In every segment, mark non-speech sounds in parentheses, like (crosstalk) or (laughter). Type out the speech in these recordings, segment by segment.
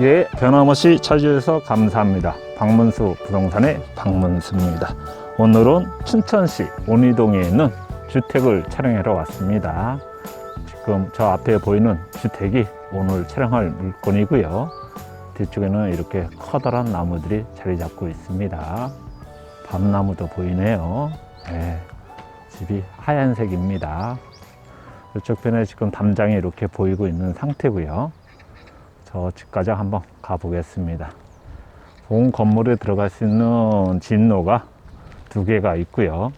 예, 변함없이 찾아주셔서 감사합니다. 박문수 부동산의 박문수입니다. 오늘은 춘천시 온이동에 있는 주택을 촬영하러 왔습니다. 지금 저 앞에 보이는 주택이 오늘 촬영할 물건이고요. 뒤쪽에는 이렇게 커다란 나무들이 자리 잡고 있습니다. 밤나무도 보이네요. 네, 집이 하얀색입니다. 이쪽 편에 지금 담장이 이렇게 보이고 있는 상태고요. 저 집까지 한번 가보겠습니다. 본 건물에 들어갈 수 있는 진로가 두 개가 있고요.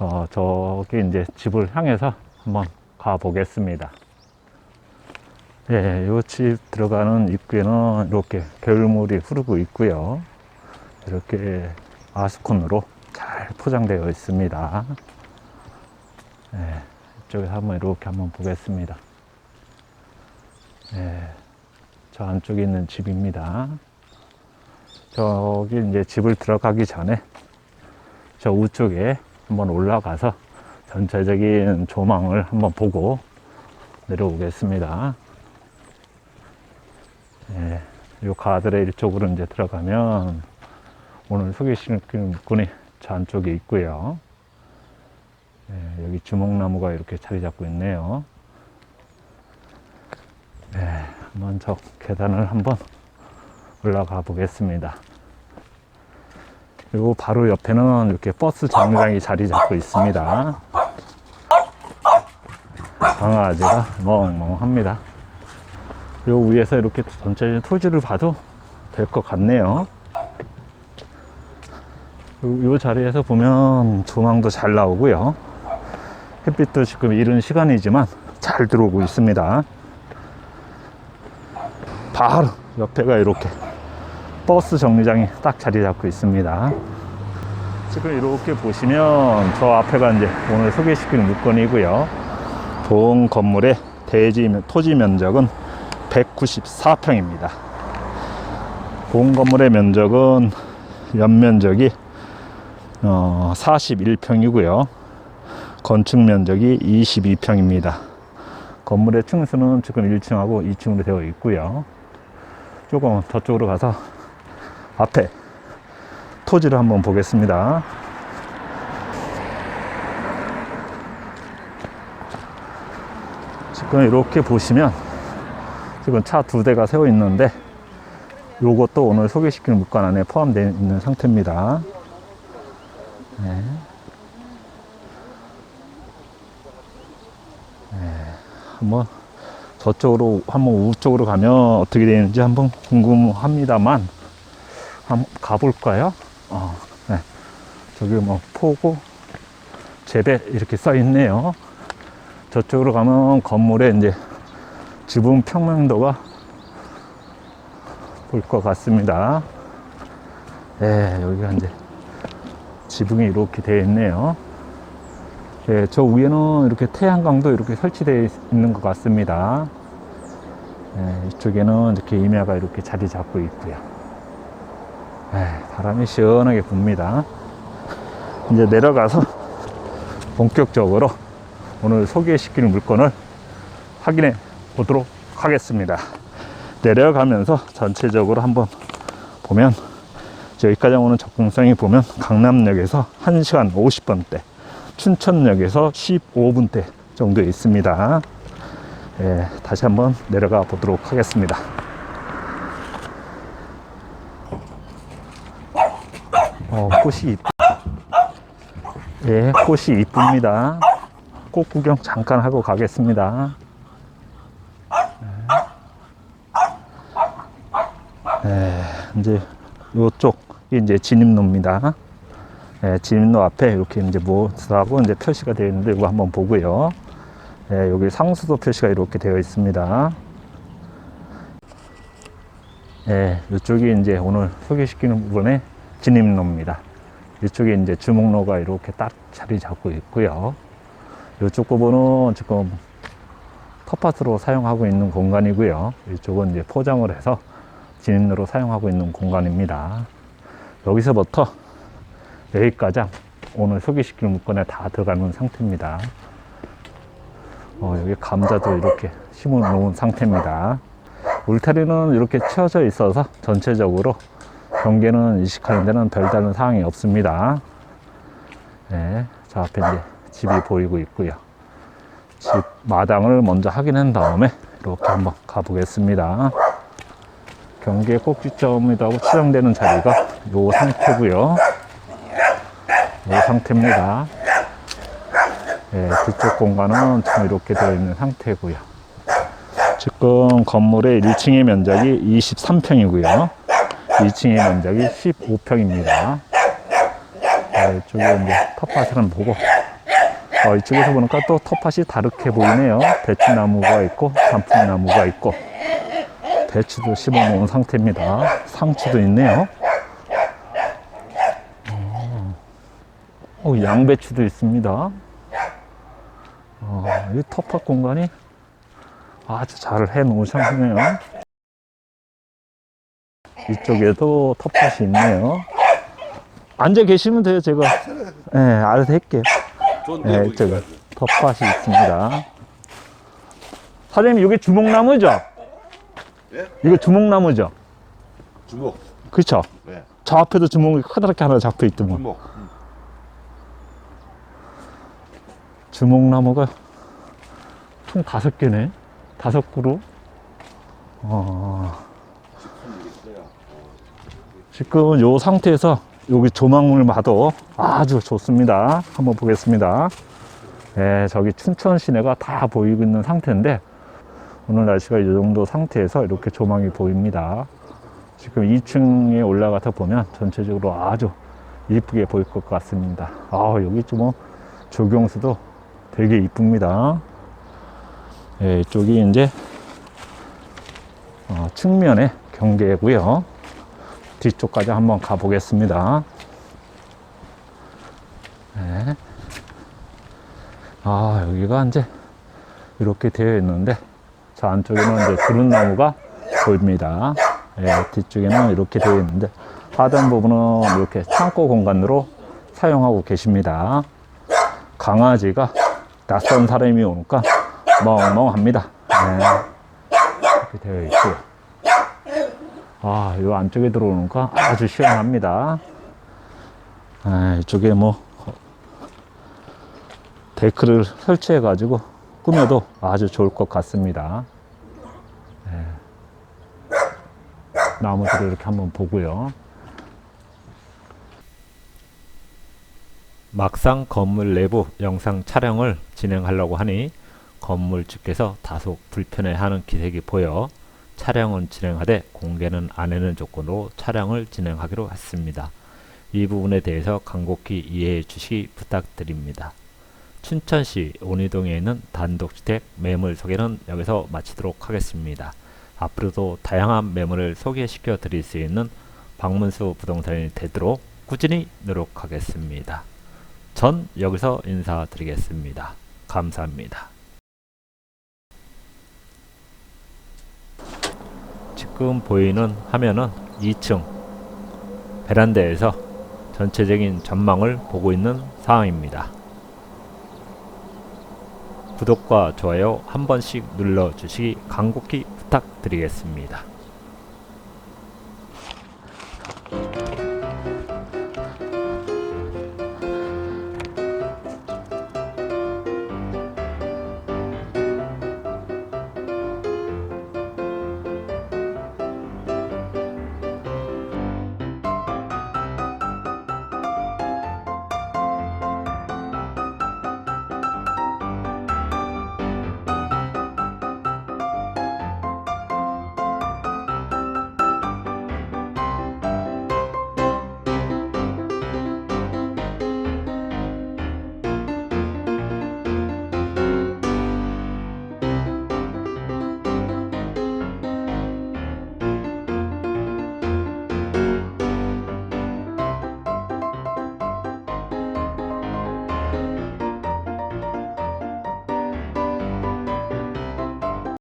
어, 저기 이제 집을 향해서 한번 가보겠습니다. 예, 요집 들어가는 입구에는 이렇게 겨울물이 흐르고 있고요. 이렇게 아스콘으로 잘 포장되어 있습니다. 예, 이쪽에서 한번 이렇게 한번 보겠습니다. 예, 저 안쪽에 있는 집입니다. 저기 이제 집을 들어가기 전에 저 우쪽에 한번 올라가서 전체적인 조망을 한번 보고 내려오겠습니다. 예, 요 가드레일 쪽으로 이제 들어가면 오늘 소개시킬 물건이 저 안쪽에 있고요. 예, 여기 주목나무가 이렇게 자리 잡고 있네요. 네, 한번 저 계단을 한번 올라가 보겠습니다. 그리고 바로 옆에는 이렇게 버스 정류장이 자리 잡고 있습니다. 강아지가 멍멍합니다. 요 위에서 이렇게 전체적인 토지를 봐도 될 것 같네요. 요, 요 자리에서 보면 조망도 잘 나오고요. 햇빛도 지금 이른 시간이지만 잘 들어오고 있습니다. 바로 옆에가 이렇게 버스 정류장이 딱 자리 잡고 있습니다. 지금 이렇게 보시면 저 앞에가 이제 오늘 소개시키는 물건이고요. 본 건물의 대지 토지 면적은 194평입니다. 본 건물의 면적은 연면적이 어, 41평이고요. 건축 면적이 22평입니다. 건물의 층수는 지금 1층하고 2층으로 되어 있고요. 조금 저쪽으로 가서 앞에 토지를 한번 보겠습니다. 지금 이렇게 보시면 지금 차 두 대가 세워 있는데 요것도 오늘 소개시키는 물건 안에 포함되어 있는 상태입니다. 네. 네, 한번 저쪽으로 한번 우쪽으로 가면 어떻게 되는지 한번 궁금합니다만 한번 가볼까요? 어, 네. 저기 뭐 포고 재배 이렇게 써 있네요. 저쪽으로 가면 건물에 이제 지붕 평면도가 볼 것 같습니다. 네, 여기가 이제 지붕이 이렇게 되어 있네요. 네, 저 위에는 이렇게 태양광도 이렇게 설치되어 있는 것 같습니다. 네, 이쪽에는 이렇게 임야가 이렇게 자리 잡고 있고요. 네, 바람이 시원하게 붑니다. 이제 내려가서 (laughs) 본격적으로 오늘 소개시킬 물건을 확인해 보도록 하겠습니다. 내려가면서 전체적으로 한번 보면 여기까지 오는 접근성이 보면 강남역에서 1시간 50분대 춘천역에서 15분대 정도 있습니다. 예, 다시 한번 내려가 보도록 하겠습니다. 어, 꽃이 이쁘... 예, 꽃이 이쁩니다. 꽃 구경 잠깐 하고 가겠습니다. 예, 이제 요쪽이 이제 진입로입니다. 예, 진입로 앞에 이렇게 이제 무엇하고 이제 표시가 되어 있는데 이거 한번 보고요. 예, 여기 상수도 표시가 이렇게 되어 있습니다. 예, 이쪽이 이제 오늘 소개시키는 부분의 진입로입니다. 이쪽에 이제 주목로가 이렇게 딱 자리 잡고 있고요. 이쪽 부분은 지금 텃밭으로 사용하고 있는 공간이고요. 이쪽은 이제 포장을 해서 진입로로 사용하고 있는 공간입니다. 여기서부터 여기까지 오늘 소개시킬 물건에 다 들어가는 상태입니다. 어, 여기 감자도 이렇게 심어 놓은 상태입니다. 울타리는 이렇게 치워져 있어서 전체적으로 경계는 이식하는 데는 별다른 사항이 없습니다. 네, 저 앞에 이제 집이 보이고 있고요. 집 마당을 먼저 확인한 다음에 이렇게 한번 가보겠습니다. 경계 꼭지점이라고 추정되는 자리가 이 상태고요. 이 상태입니다. 예, 뒤쪽 공간은 지금 이렇게 되어 있는 상태고요. 지금 건물의 1층의 면적이 23평이고요. 2층의 면적이 15평입니다. 네, 이쪽에 이제 텃밭을 한번 보고 어, 이쪽에서 보니까 또 텃밭이 다르게 보이네요. 배추나무가 있고 단풍나무가 있고 배추도 심어 놓은 상태입니다. 상추도 있네요. 어, 양배추도 있습니다. 어, 이 텃밭 공간이 아주 잘 해 놓으셨네요. 이쪽에도 텃밭이 있네요. 앉아 계시면 돼요, 제가. 예, 네, 알아서 할게요. 좋은데 예, 뭐 이쪽에. 텃밭이 있습니다. 사장님, 이게 주목나무죠? 예? 이거 주목나무죠? 주목. 그쵸? 네. 저 앞에도 주먹이 커다랗게 하나 잡혀 있더만. 주목. 음. 주목나무가 총 다섯 개네. 다섯 그루. 어, 지금 요 상태에서 여기 조망을 봐도 아주 좋습니다. 한번 보겠습니다. 예, 저기 춘천 시내가 다 보이고 있는 상태인데 오늘 날씨가 이 정도 상태에서 이렇게 조망이 보입니다. 지금 2층에 올라가서 보면 전체적으로 아주 이쁘게 보일 것 같습니다. 아, 여기 좀 조경수도 되게 이쁩니다. 예, 이쪽이 이제 어, 측면의 경계고요. 뒤쪽까지 한번 가보겠습니다. 네. 아, 여기가 이제 이렇게 되어 있는데, 저 안쪽에는 이제 두릅나무가 보입니다. 예, 뒤쪽에는 이렇게 되어 있는데, 하단 부분은 이렇게 창고 공간으로 사용하고 계십니다. 강아지가 낯선 사람이 오니까 멍멍합니다. 네. 이렇게 되어 있고요. 아, 이 안쪽에 들어오니까 아주 시원합니다. 아, 이쪽에 뭐 데크를 설치해 가지고 꾸며도 아주 좋을 것 같습니다. 네. 나무들을 이렇게 한번 보고요. 막상 건물 내부 영상 촬영을 진행하려고 하니 건물주께서 다소 불편해하는 기색이 보여 촬영은 진행하되 공개는 안 하는 조건으로 촬영을 진행하기로 했습니다. 이 부분에 대해서 간곡히 이해해 주시기 부탁드립니다. 춘천시 온이동에 있는 단독주택 매물 소개는 여기서 마치도록 하겠습니다. 앞으로도 다양한 매물을 소개시켜 드릴 수 있는 박문수 부동산이 되도록 꾸준히 노력하겠습니다. 전 여기서 인사드리겠습니다. 감사합니다. 지금 보이는 화면은 2층 베란다에서 전체적인 전망을 보고 있는 상황입니다. 구독과 좋아요 한 번씩 눌러주시기 간곡히 부탁드리겠습니다.